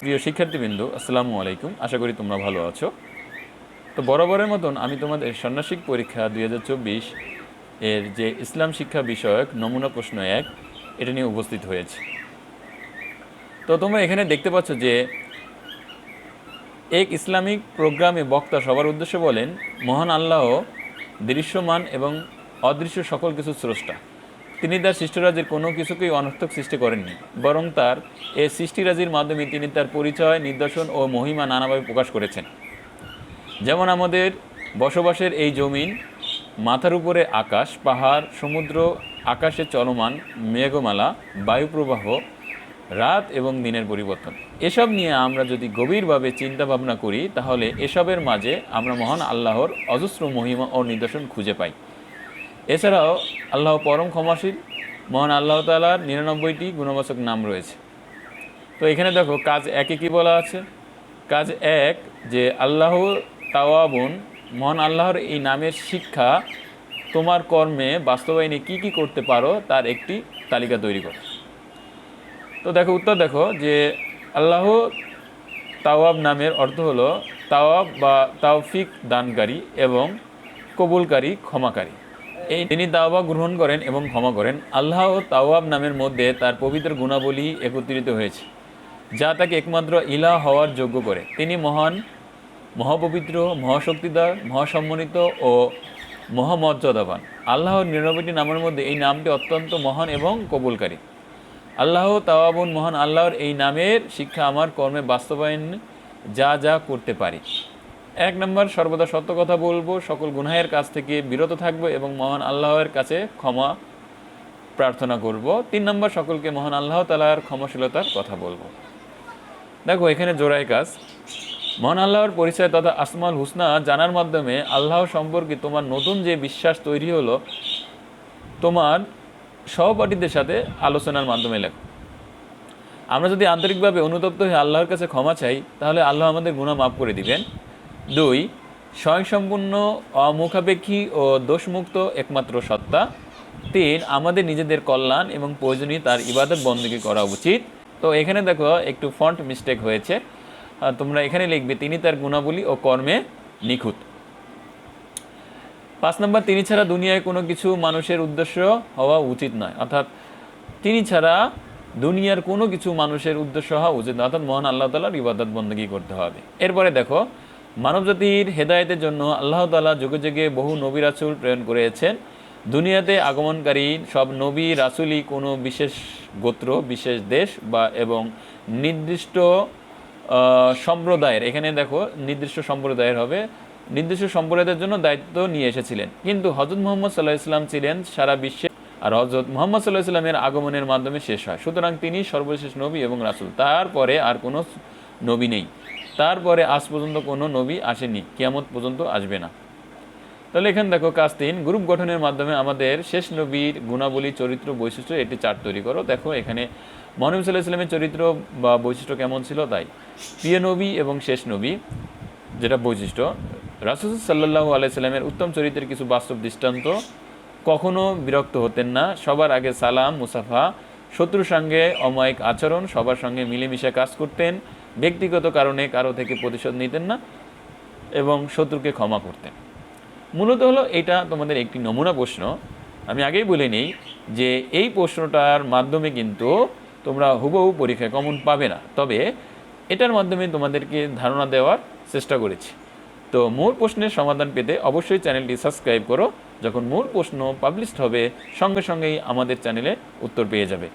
প্রিয় শিক্ষার্থীবৃন্দ, আসসালামু আলাইকুম। আশা করি তোমরা ভালো আছো। তো বরাবরের মতন আমি তোমাদের ষান্মাসিক পরীক্ষা দুই হাজার চব্বিশ এর যে ইসলাম শিক্ষা বিষয়ক নমুনা প্রশ্ন এক, এটা নিয়ে উপস্থিত হয়েছে। তো তোমরা এখানে দেখতে পাচ্ছ যে এক ইসলামিক প্রোগ্রামে বক্তা সবার উদ্দেশ্যে বলেন, মহান আল্লাহ দৃশ্যমান এবং অদৃশ্য সকল কিছু স্রষ্টা। তিনি তার সৃষ্টরাজির কোনো কিছুকেই অনর্থক সৃষ্টি করেননি, বরং তার এই সৃষ্টিরাজির মাধ্যমে তিনি তার পরিচয়, নিদর্শন ও মহিমা নানাভাবে প্রকাশ করেছেন। যেমন আমাদের বসবাসের এই জমিন, মাথার উপরে আকাশ, পাহাড়, সমুদ্র, আকাশে চলমান মেঘমালা, বায়ুপ্রবাহ, রাত এবং দিনের পরিবর্তন। এসব নিয়ে আমরা যদি গভীরভাবে চিন্তা ভাবনা করি, তাহলে এসবের মাঝে আমরা মহান আল্লাহর অজস্র মহিমা ও নিদর্শন খুঁজে পাই। এছাড়াও আল্লাহ পরম ক্ষমাশীল, মহান আল্লাহ তালার নিরানব্বইটি গুণবাচক নাম রয়েছে। তো এখানে দেখো, কাজ একে কি বলা আছে? কাজ এক, যে আল্লাহ তাওয়াবুন, মহান আল্লাহর এই নামের শিক্ষা তোমার কর্মে বাস্তবায়নে কি কি করতে পারো তার একটি তালিকা তৈরি করো। তো দেখো, উত্তর দেখো, যে আল্লাহ তাওয়াব নামের অর্থ হলো তাওয়াব বা তাওফিক দানকারী এবং কবুলকারী, ক্ষমাকারী। এই তিনি তাওবা গ্রহণ করেন এবং ক্ষমা করেন। আল্লাহ ও তাওয়াব নামের মধ্যে তার পবিত্র গুণাবলী একত্রিত হয়েছে, যা তাকে একমাত্র ইলা হওয়ার যোগ্য করে। তিনি মহান, মহাপবিত্র, মহাশক্তিদার, মহাসম্মানিত ও মহামর্যাদাবান। আল্লাহর নিরানব্বইটি নামের মধ্যে এই নামটি অত্যন্ত মহান এবং কবুলকারী। আল্লাহ তাওয়াবুন মহান আল্লাহর এই নামের শিক্ষা আমার কর্মে বাস্তবায়ন যা যা করতে পারি। এক নম্বর, সর্বদা সত্য কথা বলব, সকল গুনাহের কাছ থেকে বিরত থাকব এবং মহান আল্লাহর কাছে ক্ষমা প্রার্থনা করব। তিন নম্বর, সকলকে মহান আল্লাহ তালার ক্ষমাশীলতার কথা বলব। দেখো, এখানে জোড়াই কাজ। মহান আল্লাহর পরিচয় তথা আসমাল হুসনা জানার মাধ্যমে আল্লাহ সম্পর্কে তোমার নতুন যে বিশ্বাস তৈরি হলো, তোমার সহপাঠীদের সাথে আলোচনার মাধ্যমে লেখো। আমরা যদি আন্তরিকভাবে অনুতপ্ত হয়ে আল্লাহর কাছে ক্ষমা চাই, তাহলে আল্লাহ আমাদের গুণা মাফ করে দিবেন। দুই, স্বয়ংসম্পূর্ণ, অমুখাপেক্ষী ও দোষমুক্ত একমাত্র সত্তা। তিন, আমাদের নিজেদের কল্যাণ এবং প্রয়োজনীয় তার ইবাদত বন্দী করা উচিত। তো এখানে দেখো, একটু ফন্ট মিস্টেক হয়েছে। তোমরা এখানে লিখবে, তিনি তার গুণাবলী ও কর্মে নিখুঁত। পাঁচ নম্বর, তিনি ছাড়া দুনিয়ায় কোনো কিছু মানুষের উদ্দেশ্য হওয়া উচিত নয়। অর্থাৎ, তিনি ছাড়া দুনিয়ার কোনো কিছু মানুষের উদ্দেশ্য হওয়া উচিত নয়। অর্থাৎ, মহান আল্লাহ তালার ইবাদত বন্দী করতে হবে। এরপরে দেখো মানবজাতির হেদায়েতের জন্য আল্লাহ তালা যুগে যুগে বহু নবী রাসুল প্রেরণ করেছেন। দুনিয়াতে আগমনকারী সব নবী রাসুলই কোনো বিশেষ গোত্র, বিশেষ দেশ বা এবং নির্দিষ্ট সম্প্রদায়ের, এখানে দেখো নির্দিষ্ট সম্প্রদায়ের হবে, নির্দিষ্ট সম্প্রদায়ের জন্য দায়িত্ব নিয়ে এসেছিলেন। কিন্তু হজরত মোহাম্মদ সাল্লাহ ইসলাম ছিলেন সারা বিশ্বে আর হজরত মোহাম্মদ সাল্লাহ ইসলামের আগমনের মাধ্যমে শেষ হয়। সুতরাং তিনি সর্বশেষ নবী এবং রাসুল, তারপরে আর কোনো নবী নেই। তারপরে আজ পর্যন্ত কোনো নবী আসেনি কিয়ামত পর্যন্ত আসবে না। তাহলে এখানে দেখো কাজ তিন, গ্রুপ গঠনের মাধ্যমে আমাদের শেষ নবীর গুণাবলী, চরিত্র, বৈশিষ্ট্য, এটি চার্ট তৈরি করো। দেখো এখানে মহানবী সাল্লাহ ইসলামের চরিত্র বা বৈশিষ্ট্য কেমন ছিল তাই। প্রিয় নবী এবং শেষ নবী, যেটা বৈশিষ্ট্য, রাসুল সাল্লাহু আলাইসাল্লামের উত্তম চরিত্রের কিছু বাস্তব দৃষ্টান্ত, কখনো বিরক্ত হতেন না। সবার আগে সালাম, মুসাফা, শত্রুর সঙ্গে অমায়িক আচরণ, সবার সঙ্গে মিলেমিশে কাজ করতেন। ব্যক্তিগত কারণে কারও থেকে প্রতিশোধ নিতেন না এবং শত্রুকে ক্ষমা করতেন। মূলত হলো এটা তোমাদের একটি নমুনা প্রশ্ন। আমি আগেই বলে নেই যে এই প্রশ্নটার মাধ্যমে কিন্তু তোমরা হুবহু পরীক্ষায় কমন পাবে না। তবে এটার মাধ্যমে তোমাদেরকে ধারণা দেওয়ার চেষ্টা করেছি। তো মূল প্রশ্নের সমাধান পেতে অবশ্যই চ্যানেলটি সাবস্ক্রাইব করো। যখন মূল প্রশ্ন পাবলিশড হবে, সঙ্গে সঙ্গেই আমাদের চ্যানেলে উত্তর পেয়ে যাবে।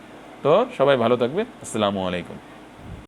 তো সবাই ভালো থাকবে। আসসালামু আলাইকুম।